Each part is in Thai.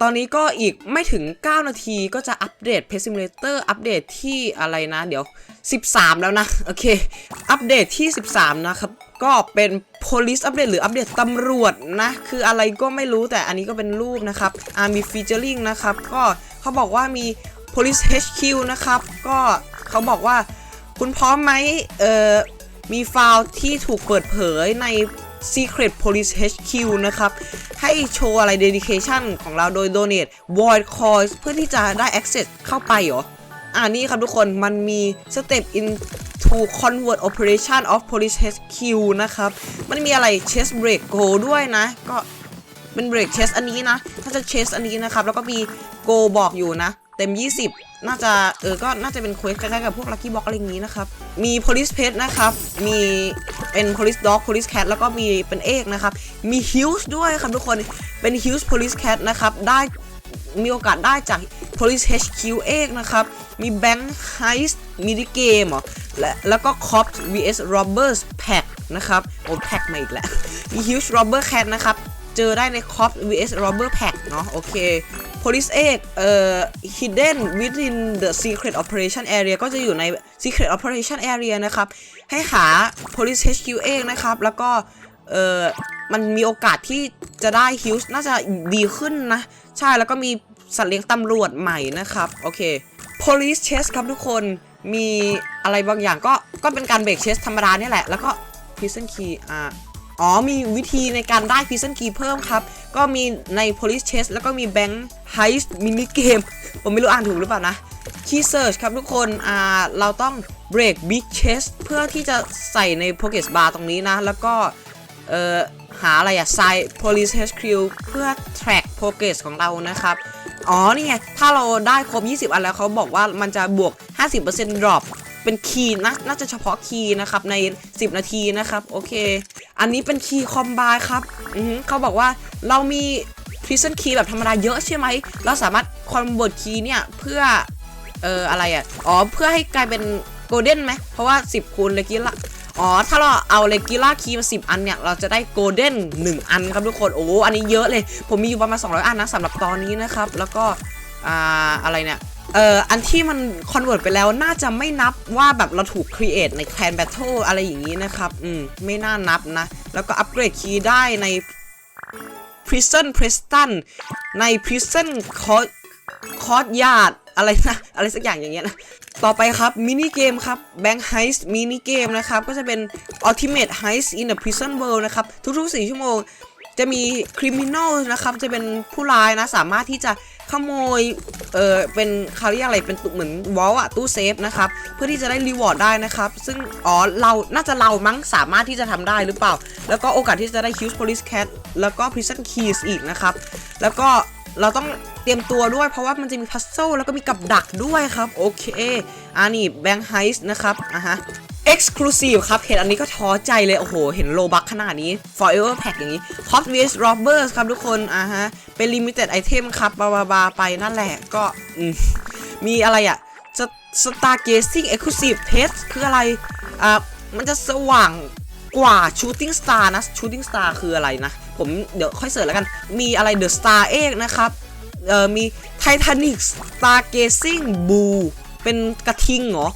ตอนนี้ก็อีกไม่ถึง 9 นาทีก็จะอัปเดต p e s Simulator อัปเดตที่อะไรนะ เดี๋ยว 13 แล้วนะ โอเค อัปเดตที่ 13 นะครับ ก็เป็น police อัปเดตหรืออัปเดตตำรวจนะ คืออะไรก็ไม่รู้แต่อันนี้ก็เป็นรูปนะครับ อ่ามี featuring นะครับ ก็เขาบอกว่ามี police HQ นะครับ ก็เขาบอกว่าคุณพร้อมไหมเอ่อมีไฟล์ที่ถูกเปิดเผยใน Secret Police HQ นะครับ ให้โชว์อะไร dedication ของเราโดย donate void coins เพื่อที่จะได้ access เข้าไปเหรอ อ่านี่ครับทุกคนมันมี step into convert operation of police HQ นะครับ มันมีอะไร chest break go ด้วยนะ ก็เป็น break chest อันนี้นะ ถ้าจะ chest อันนี้นะครับ แล้วก็มี go บอกอยู่นะ เต็ม 20 น่าจะเออก็น่าจะเป็นเควสคล้ๆกับพวก lucky box อกอะไรอย่างนี้นะครับ มี police pet นะครับ มีเป็น police dog police cat แล้วก็มีเป็นเอกนะครับ มี huge ด้วยครับทุกคนเป็น huge police cat นะครับได้มีโอกาสได้จาก police HQ เอกนะครับ มี bank heist mini game เหรอและแล้วก็ cops vs robbers pack นะครับโอ้ pack มาอีกแล้วมี huge robber cat นะครับ เจอได้ใน cops vs robber pack เนาะโอเค police เอกเอ่อ hidden within the secret operation area ก็จะอยู่ใน secret operation area นะครับ ให้หา police HQ เอกนะครับ แล้วก็ เอ่อ มันมีโอกาสที่จะได้ฮิวส์น่าจะดีขึ้นนะ ใช่ แล้วก็มีสัตว์เลี้ยงตำรวจใหม่นะครับ โอเค police chest ครับทุกคน มีอะไรบางอย่างก็ ก็เป็นการเบรกเชสธรรมดาเนี่ยแหละ แล้วก็ prison key อ่าอ๋อ มีวิธีในการได้ prison key เพิ่มครับ ก็มีใน police chest แล้วก็มี bank heist mini game ผมไม่รู้อ่านถูกหรือเปล่านะ key search ครับทุกคนอ่าเราต้อง break big chest เพื่อที่จะใส่ใน progress bar ตรงนี้นะ แล้วก็เอ่อหาอะไรอะ side police HQ เพื่อ track progress ของเรานะครับ อ๋อนี่ไง ถ้าเราได้ครบ 20 อันแล้วเขาบอกว่ามันจะบวก 50% drop เป็นคีย์นะน่าจะเฉพาะคีย์นะครับใน 10 นาทีนะครับโอเค อันนี้เป็นคีย์คอมบายครับอือเขาบอกว่าเรามี prison key แบบธรรมดาเยอะใช่ไหมเราสามารถ convert key เนี่ยเพื่อเอ่ออะไรอะอ๋อเพื่อให้กลายเป็นโกลเด้นไหมเพราะว่า 10คูณเลกิละอ๋อ ถ้าเราเอาเลกิล่าคีมา10อันเนี่ย เราจะได้โกลเด้น1อันครับทุกคน โอ้ อันนี้เยอะเลย ผมมีอยู่ประมาณ200 อันนะสำหรับตอนนี้นะครับ แล้วก็ อ่า อะไรเนี่ย เอ่ออันที่มันคอนเวิร์ตไปแล้วน่าจะไม่นับว่าแบบเราถูกครีเอทในแคลนแบทเทิลอะไรอย่างนี้นะครับ อืม ไม่น่านับนะ แล้วก็อัปเกรดคีย์ได้ใน Prison Preston ใน Prison Court Court Yard อะไรนะอะไรสักอย่างอย่างเงี้ยนะ ต่อไปครับมินิเกมครับ Bank Heist มินิเกมนะครับ ก็จะเป็น Ultimate Heist in the Prison World นะครับ ทุกๆ 4 ชั่วโมง จะมี Criminal นะครับ จะเป็นผู้ร้ายนะ สามารถที่จะ ขโมย เออเป็นเขาเรียกอะไร เป็นตุเหมือนวอลอะตู้เซฟนะครับ เพื่อที่จะได้รีวอร์ดได้นะครับ ซึ่ง อ๋อ เรา น่าจะเรามั้ง สามารถที่จะทำได้หรือเปล่า แล้วก็โอกาสที่จะได้ Huge Police Cat แล้วก็ Prison Keys อีกนะครับ แล้วก็เราต้องเตรียมตัวด้วย เพราะว่ามันจะมีพัซเซิลแล้วก็มีกับดักด้วยครับ โอเค อ่านี่ Bank Heist นะครับ อะฮะ Exclusive ครับ เห็นอันนี้ก็ท้อใจเลย โอ้โห เห็นโลบักขนาดนี้ Forever Pack อย่างนี้ Hot vs Robbers ครับทุกคน อ่าฮะ เป็น Limited Item ครับบาบาบาไปนั่นแหละก็มีอะไรอะ Stargazing Exclusive Test คืออะไร อ่า มันจะสว่างกว่า Shooting Star นะ Shooting Star คืออะไรนะ ผมเดี๋ยวค่อยเสิร์ชแล้วกัน มีอะไร The Star เอกนะครับ เอ่อ มี Titanic Stargazing Blue เป็นกระทิงเหรอ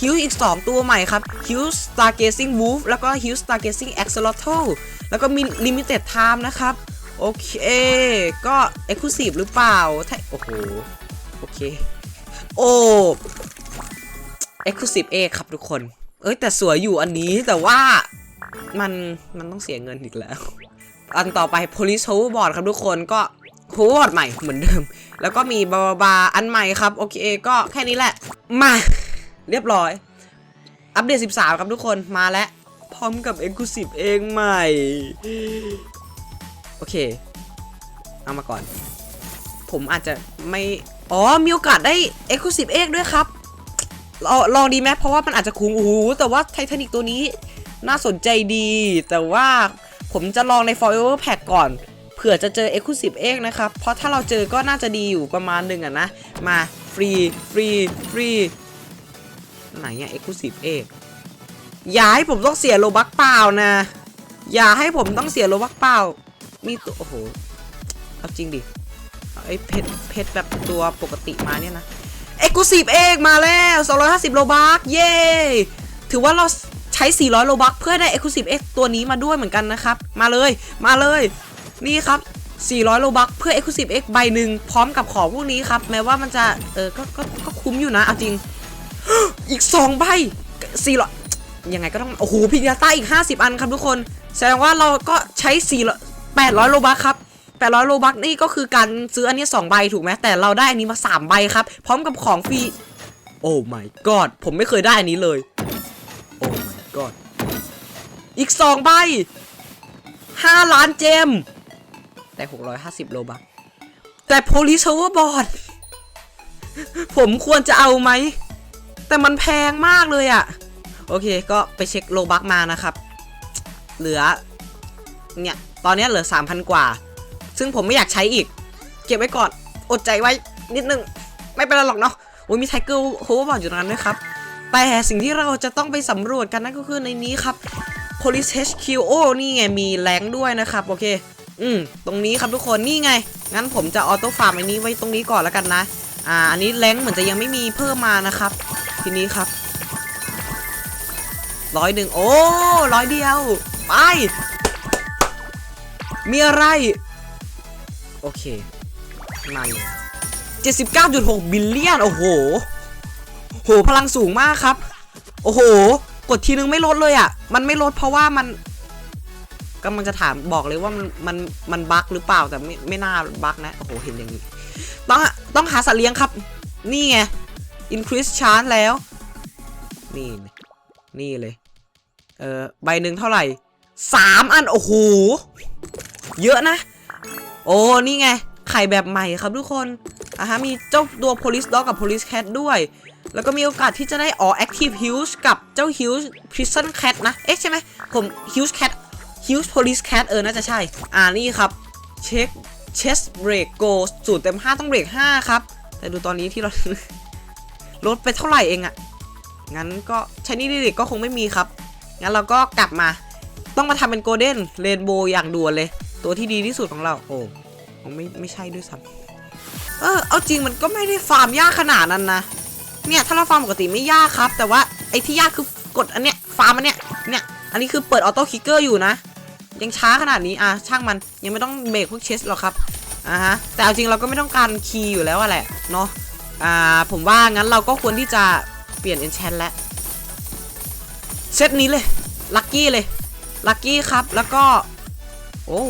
ฮิวอีก 2 ตัวใหม่ครับฮิว Stargazing Wolf แล้วก็ฮิว Stargazing Axolotl แล้วก็มี Limited Time นะครับ โอเค ก็ Exclusive หรือเปล่าถ้าโอ้โห โอเค โอ้ Exclusive A ครับทุกคน เอ้ย แต่สวยอยู่อันนี้แต่ว่ามันมันต้องเสียเงินอีกแล้ว อันต่อไป Police Hoverboard ครับทุกคนก็ Hoverboard ใหม่เหมือนเดิม แล้วก็มีบาบาอันใหม่ครับ โอเคก็แค่นี้แหละ มา เรียบร้อย อัปเดต 13 ครับทุกคนมาแล้วพร้อมกับ Exclusive เองใหม่ โอเค เอามาก่อน ผมอาจจะไม่ อ๋อ มีโอกาสได้ Exclusive เอกด้วยครับลองลองดีไหมเพราะว่ามันอาจจะคุ้มโอ้โหแต่ว่าไททานิกตัวนี้น่าสนใจดี แต่ว่าผมจะลองใน Forever Pack ก่อน เผื่อจะเจอ Exclusive เอกนะครับ เพราะถ้าเราเจอก็น่าจะดีอยู่ประมาณหนึ่งอะนะ มา ฟรี ฟรี ฟรี ไหนอะ Exclusive เอกอย่าให้ผมต้องเสียโลบักเปล่านะ อย่าให้ผมต้องเสียโลบักเปล่า มีตัวโอ้โหเอาจริงดิเไอ้เพชรเพชรแบบตัวปกติมาเนี่ยนะเอ็กซ์คลูซีฟเอกมาแล้ว 250 โลบักเย้ถือว่าเราใช้ 400 โลบักเพื่อได้ Exclusive X ตัวนี้มาด้วยเหมือนกันนะครับ มาเลยมาเลยนี่ครับ 400 โลบักเพื่อ Exclusive X ใบหนึ่งพร้อมกับของพวกนี้ครับ แม้ว่ามันจะ เออก็ก็ก็คุ้มอยู่นะ เอาจริง อีก 2 ใบ400ยังไงก็ต้อง โอ้โหพิญาต้าอีก 50 อันครับทุกคน แสดงว่าเราก็ใช้400 800โลบักครับ800โลบักนี่ก็คือการซื้ออันนี้ 2 ใบถูกไหมแต่เราได้อันนี้มา 3 ใบครับ พร้อมกับของฟรี โอ้ my god ผมไม่เคยได้อันนี้เลย โอ้ my god อีก 2 ใบ 5 ล้านเจมแต่650 โลบักแต่ police hoverboard ผมควรจะเอาไหม แต่มันแพงมากเลยอะโอเคก็ไปเช็คโลบักมานะครับ เหลือ เนี่ย ตอนนี้เหลือ 3,000 กว่า ซึ่งผมไม่อยากใช้อีก เก็บไว้ก่อน อดใจไว้นิดนึง ไม่เป็นไรหรอกเนาะโอ้ยมีไทเกอร์โฮเวอร์บอร์ดอยู่ตรงนั้นด้วยครับ แต่สิ่งที่เราจะต้องไปสำรวจกันนั่นก็คือในนี้ครับ Police HQ โอ้นี่ไง มีแรงด้วยนะครับ โอเค อืม ตรงนี้ครับทุกคน นี่ไง งั้นผมจะออโต้ฟาร์มอันนี้ไว้ตรงนี้ก่อนแล้วกันนะ อ่า อันนี้แรงเหมือนจะยังไม่มีเพิ่มมานะครับ ทีนี้ครับร้อยหนึ่งโอ้ร้อยเดียว ไป มีอะไร โอเคมาเลย79.6บิลเลียน โอ้โห โห พลังสูงมากครับ โอ้โห กดทีนึงไม่ลดเลยอะ่ะ มันไม่ลดเพราะว่ามันกำลังจะถามบอกเลยว่ามันมันมันบั๊กหรือเปล่าแต่ไม่ไม่น่าบั๊กนะ โอ้โห เห็นอย่างนี้ ต้องต้องหาสัตว์เลี้ยงครับ นี่ไง increase chance แล้ว นี่ นี่เลย เออใบหนึ่งเท่าไหร่สามอัน โอ้โห เยอะนะ โอ้ นี่ไง ไข่แบบใหม่ครับทุกคนอะฮะ มีเจ้าตัว police dog กับ police cat ด้วย แล้วก็มีโอกาสที่จะได้อ๋อ active huge กับเจ้า huge prison cat นะ เอ๊ะ ใช่ไหม ผม huge cat huge police cat เออ น่าจะใช่ อ่านี่ครับ เช็ค chest break go สูตรเต็ม 5 ต้องเบรก5ครับ แต่ดูตอนนี้ที่เรา ลดไปเท่าไหร่เองอะงั้นก็ใช้นี่ดิก็คงไม่มีครับ งั้นเราก็กลับมา ต้องมาทำเป็นโกลเด้นเรนโบว์อย่างด่วนเลย ตัวที่ดีที่สุดของเรา โอ้คงไม่ไม่ใช่ด้วยซ้ำเออ เอาจริงมันก็ไม่ได้ฟาร์มยากขนาดนั้นนะ เนี่ยถ้าเราฟาร์มปกติไม่ยากครับ แต่ว่าไอ้ที่ยากคือกดอันเนี้ยฟาร์มอันเนี้ย เนี่ย อันนี้คือเปิดออโต้คิกเกอร์อยู่นะ ยังช้าขนาดนี้ อะช่างมัน ยังไม่ต้องเบรกพวกเชสหรอกครับ อ่าฮะ แต่เอาจริงเราก็ไม่ต้องการคีย์อยู่แล้วอะแหละ เนาะ อ่าผมว่างั้นเราก็ควรที่จะเปลี่ยนเอนแชนแล้วเซตนี้เลยลัคกี้เลยลัคกี้ครับแล้วก็โอ้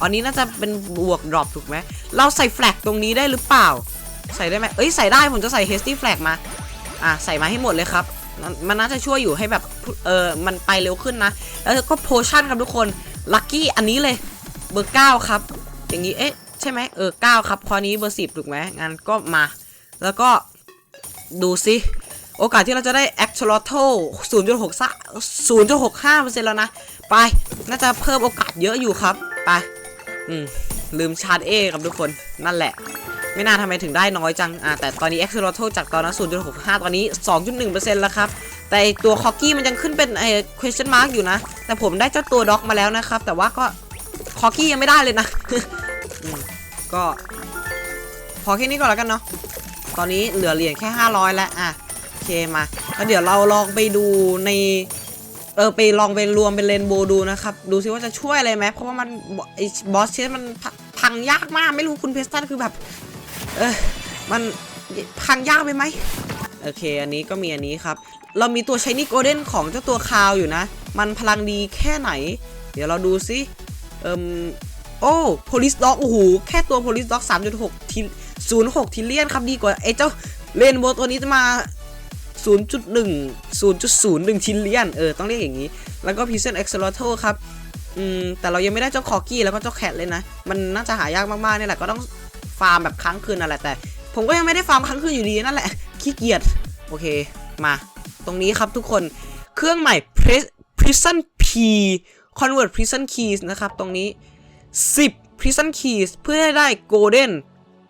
อันนี้น่าจะเป็นบวกดรอปถูกไหมเราใส่แฟลกตรงนี้ได้หรือเปล่า ใส่ได้ไหมเอ้ยใส่ได้ผมจะใส่เฮสตี้แฟลกมาอะใส่มาให้หมดเลยครับมันนน่าจะช่วยอยู่ให้แบบเออมันไปเร็วขึ้นนะ แล้วก็โพชั่นครับทุกคนลัคกี้อันนี้เลยเบอร์เก้าครับ อย่างนี้เอ๊ะ ใช่ไหมเออเก้าครับพอนี้เบอร์สิบถูกไหมงั้นก็มา แล้วก็ดูซิโอกาสที่เราจะได้ a c t o l o t o 0.65%แล้วนะ ไป น่าจะเพิ่มโอกาสเยอะอยู่ครับ ไป อืม ลืมชาร์จ A ครับทุกคน นั่นแหละ ไม่น่าทำไมถึงได้น้อยจัง อ่า แต่ตอนนี้ a c t o l o t o จากตอนนั้น 0.65 ตอนนี้ 2.1%แล้วครับ แต่ตัวคอกกี้มันยังขึ้นเป็นไอ้ question mark อยู่นะ แต่ผมได้เจ้าตัวด็อกมาแล้วนะครับ แต่ว่าก็คอกกี้ยังไม่ได้เลยนะ อืมก็ พอแค่นี้ก่อนแล้วกันเนาะตอนนี้เหลือเหรียญแค่ 500 แล้วอะโอเคมาแล้วเดี๋ยวเราลองไปดูในเออไปลองไปรวมเป็นเรนโบว์ดูนะครับ ดูซิว่าจะช่วยอะไรไหมเพราะว่ามันไอ้บอสเชสมันพังยากมากไม่รู้คุณเพสตันคือแบบ เออมันพังยากไปไหมโอเค อันนี้ก็มีอันนี้ครับ เรามีตัวช h นี่โกลเด้นของเจ้าตัวคาวอยู่นะ มันพลังดีแค่ไหน เดี๋ยวเราดูซิเอิม โอ้ police dog โอ้โห แค่ตัว police dog 3.6ทิ06ทิเลียนครับดีกว่าไอ้เจ้าเรนโบว์ตัวนี้จะมา 0.1 0.01ทิลเลียนเออ ต้องเรียกอย่างนี้ แล้วก็ p i s o n Axolotl ครับอืมแต่เรายังไม่ได้เจ้าคอกี้แล้วก็เจ้าแคทเลยนะ มันน่าจะหายากมากๆนี่แหละก็ต้องฟาร์มแบบค้างคืนนั่นแหละแต่ ผมก็ยังไม่ได้ฟาร์มค้างคืนอยู่ดีนั่นแหละขี้เกียจโอเคมา ตรงนี้ครับทุกคนเครื่องใหม่ Pres- Prison P Convert Prison Keys นะครับตรงนี้ 10 Prison Keys เพื่อให้ได้ Golden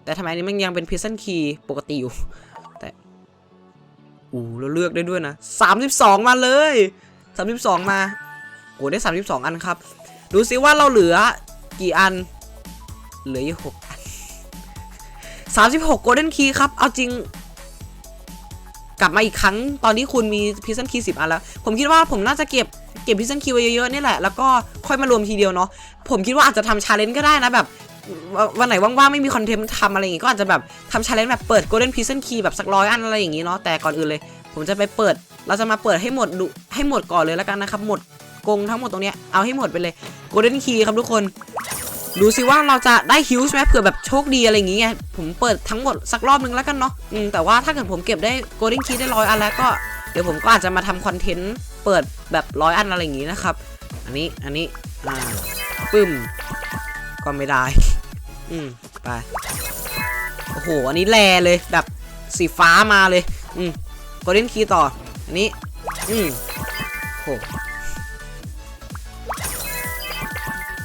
แต่ทำไมอันนี้มันยังเป็น Prison Key ปกติอยู่ แต่อู้เราเลือกได้ด้วยนะ 32 มาเลย 32 มาโอ้ได้ 32 อันครับ ดูซิว่าเราเหลือกี่อัน เหลืออยู่6อัน 36 Golden Key ครับ เอาจริงกลับมาอีกครั้งตอนที่คุณมีพิซซันคีสิบอันแล้ว ผมคิดว่าผมน่าจะเก็บ เก็บพิซซันคีไว้เยอะๆนี่แหละ แล้วก็ค่อยมารวมทีเดียวเนาะ ผมคิดว่าอาจจะทำชาเลนจ์ก็ได้นะแบบวันไหนว่างๆ ไม่มีคอนเทนต์ทำอะไรอย่างงี้ก็อาจจะแบบทำชาเลนจ์แบบเปิด Golden p i s s o n Key แบบสักร้อยอันอะไรอย่างงี้เนาะแต่ก่อนอื่นเลย ผมจะไปเปิดเราจะมาเปิดให้หมดดูให้หมดก่อนเลยแล้วกันนะครับหมดกงทั้งหมดตรงเนี้ยเอาให้หมดไปเลย Golden Key ครับทุกคนดูสิว่าเราจะได้ฮิวใช่ไหมเผื่อแบบโชคดีอะไรอย่างเงี้ยผมเปิดทั้งหมดสักรอบนึงแล้วกันเนาะแต่ว่าถ้าเกิดผมเก็บได้ Golden Key ได้ร้อยอันแล้วก็เดี๋ยวผมก็อาจจะมาทำคอนเทนต์ เปิดแบบร้อยอันอะไรอย่างงี้นะครับ อันนี้อันนี้อ่าปึ้มก็ไม่ได้ อืมไปโอ้โหอันนี้แลเลยแบบสีฟ้ามาเลย อืม Golden Key ต่อ อันนี้ อืมโห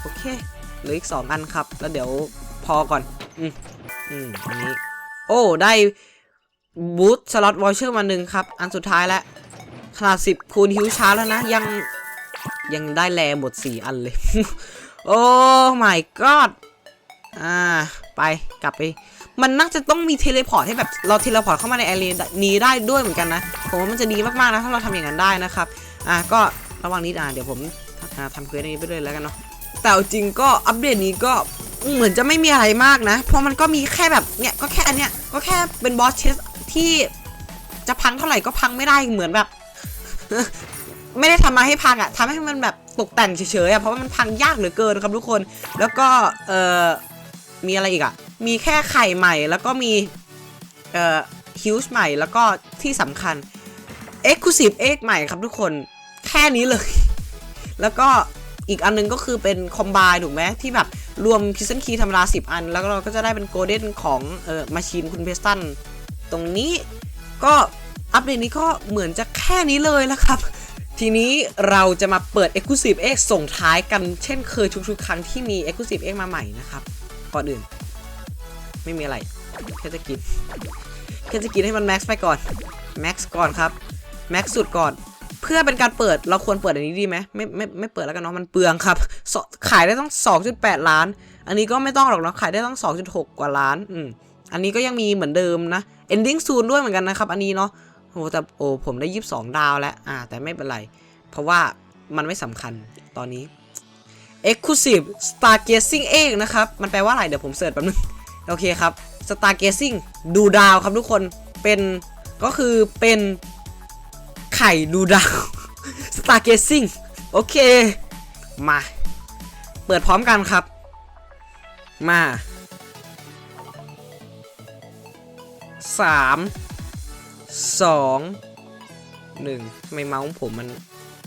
โอเคเหลืออีกสองอันครับ แล้วเดี๋ยวพอก่อน อืมอืมอันนี้ โอ้ ได้บูทสล็อตวอลเชอร์มาหนึ่งครับ อันสุดท้ายแล้ว ขนาดสิบคูณฮิวช้าแล้วนะ ยังยังได้แลหมดสี่อันเลย โอ้ my god อ่า ไปกลับไป มันน่าจะต้องมีเทเลพอร์ตให้แบบเราเทเลพอร์ตเข้ามาในแอเรียนี้ได้ด้วยเหมือนกันนะ ผมว่ามันจะดีมากๆนะ ถ้าเราทำอย่างนั้นได้นะครับ อะก็ระหว่างนี้อะเดี๋ยวผมทำเควสนี้ไปด้วยแล้วกันเนาะแต่จริงก็อัปเดตนี้ก็เหมือนจะไม่มีอะไรมากนะ เพราะมันก็มีแค่แบบเนี่ยก็แค่อันเนี้ยก็แค่เป็นบอสเชสที่จะพังเท่าไหร่ก็พังไม่ได้เหมือนแบบ ไม่ได้ทำมาให้พังอะทำให้มันแบบตกแต่งเฉยๆอะเพราะว่ามันพังยากเหลือเกินครับทุกคน แล้วก็เอ่อมีอะไรอีกอะมีแค่ไข่ใหม่แล้วก็มีเอ่อฮิวส์ใหม่แล้วก็ที่สำคัญ Exclusive Egg ใหม่ครับทุกคนแค่นี้เลย แล้วก็อีกอันนึงก็คือเป็นคอมไบถูกไหมที่แบบรวมพิซซันคีธรรมดา10 อัน แล้วเราก็จะได้เป็นโกลเด้นของเอ่อมาชีนคุณเพสตันตรงนี้ก็ อัปเดตนี้ก็เหมือนจะแค่นี้เลยและครับ ทีนี้เราจะมาเปิด Exclusive X ส่งท้ายกันเช่นเคยทุกๆครั้งที่มี Exclusive X มาใหม่นะครับ ก่อนอื่น ไม่มีอะไรแค่จะกินแค่จะกินให้มันแม็กซ์ไปก่อนแม็กซ์ก่อนครับแม็กซ์สุดก่อนเพื่อเป็นการเปิดเราควรเปิดอันนี้ดีไหมไม่ไม่ไม่เปิดแล้วกันเนาะมันเปลืองครับ ขายได้ต้อง 2.8 ล้าน อันนี้ก็ไม่ต้องหรอกเนาะขายได้ต้อง 2.6 กว่าล้านอืมอันนี้ก็ยังมีเหมือนเดิมนะ ending soon ด้วยเหมือนกันนะครับ อันนี้เนาะ โอ้แต่โอ้ผมได้22ดาวแล้ว อ่า แต่ไม่เป็นไร เพราะว่ามันไม่สำคัญตอนนี้ exclusive stargazing เองนะครับ มันแปลว่าอะไร เดี๋ยวผมเสิร์ชแป๊บนึง โอเคครับ stargazing ดูดาวครับทุกคน เป็น ก็คือเป็นไข่ดูดาว stargazing โอเค มา เปิดพร้อมกันครับ มาสาม สองหนึ่งไมเมาส์ผมมัน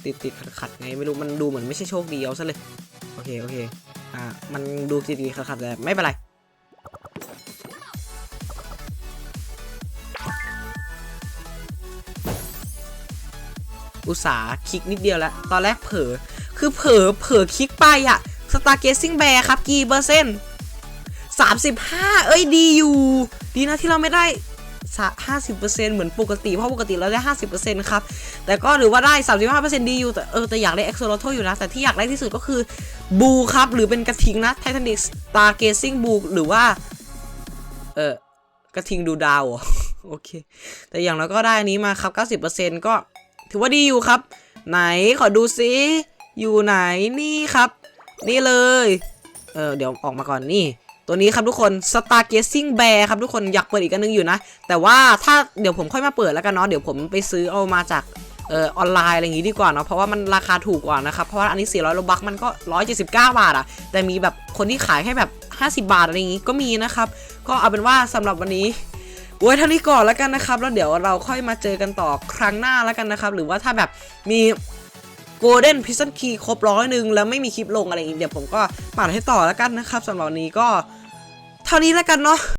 ติดติดขัดขัดไงไม่รู้มันดูเหมือนไม่ใช่โชคดีเอาซะเลยโอเคโอเคอ่ามันดูติดติดขัดขัดแต่ไม่เป็นไรอุตสาคลิกนิดเดียวแล้ว ตอนแรกเผลอคือเผลอเผลอคลิกไปอะสตาร์เกซิ่งแบร์ครับ กี่เปอร์เซ็นต์สามสิบห้าเอ้ยดีอยู่ ดีนะที่เราไม่ได้ ห้าสิบเปอร์เซ็นต์เหมือนปกติ เพราะปกติเราได้ห้าสิบเปอร์เซ็นต์ครับ แต่ก็ถือว่าได้สามสิบห้าเปอร์เซ็นต์ดีอยู่ แต่เออแต่อยากได้เอ็กโซโลโทอยู่นะ แต่ที่อยากได้ที่สุดก็คือบูครับ หรือเป็นกระทิงนะไททานิกสตาร์เกซิ่งบูหรือว่า เออกระทิงดูดาวเหรอโอเค แต่อย่างเราก็ได้อันนี้มาครับ 90%ก็ถือว่าดีอยู่ครับ ไหนขอดูซิอยู่ไหนนี่ครับ นี่เลย เออเดี๋ยวออกมาก่อนนี่ ตัวนี้ครับทุกคน Stargazing Bear ครับทุกคนอยากเปิดอีกอันนึงอยู่นะ แต่ว่าถ้าเดี๋ยวผมค่อยมาเปิดแล้วกันเนาะเดี๋ยวผมไปซื้อเอามาจากเอ่อออนไลน์อะไรอย่างงี้ดีกว่าเนาะเพราะว่ามันราคาถูกกว่านะครับเพราะว่าอันนี้ 400โลบักมันก็ 179 บาทอะแต่มีแบบคนที่ขายให้แบบ 50 บาทอะไรอย่างงี้ก็มีนะครับก็เอาเป็นว่าสำหรับวันนี้ไว้เท่านี้ก่อนแล้วกันนะครับแล้วเดี๋ยวเราค่อยมาเจอกันต่อครั้งหน้าแล้วกันนะครับหรือว่าถ้าแบบมี โกลเด้นพิซซันคีครบร้อยหนึ่งแล้วไม่มีคลิปลงอะไรอย่างงี้เดี๋ยวผมก็ปัดให้ต่อแล้วกันนะครับสำหรับวันนี้ก็เท่านี้แล้วกันเนาะ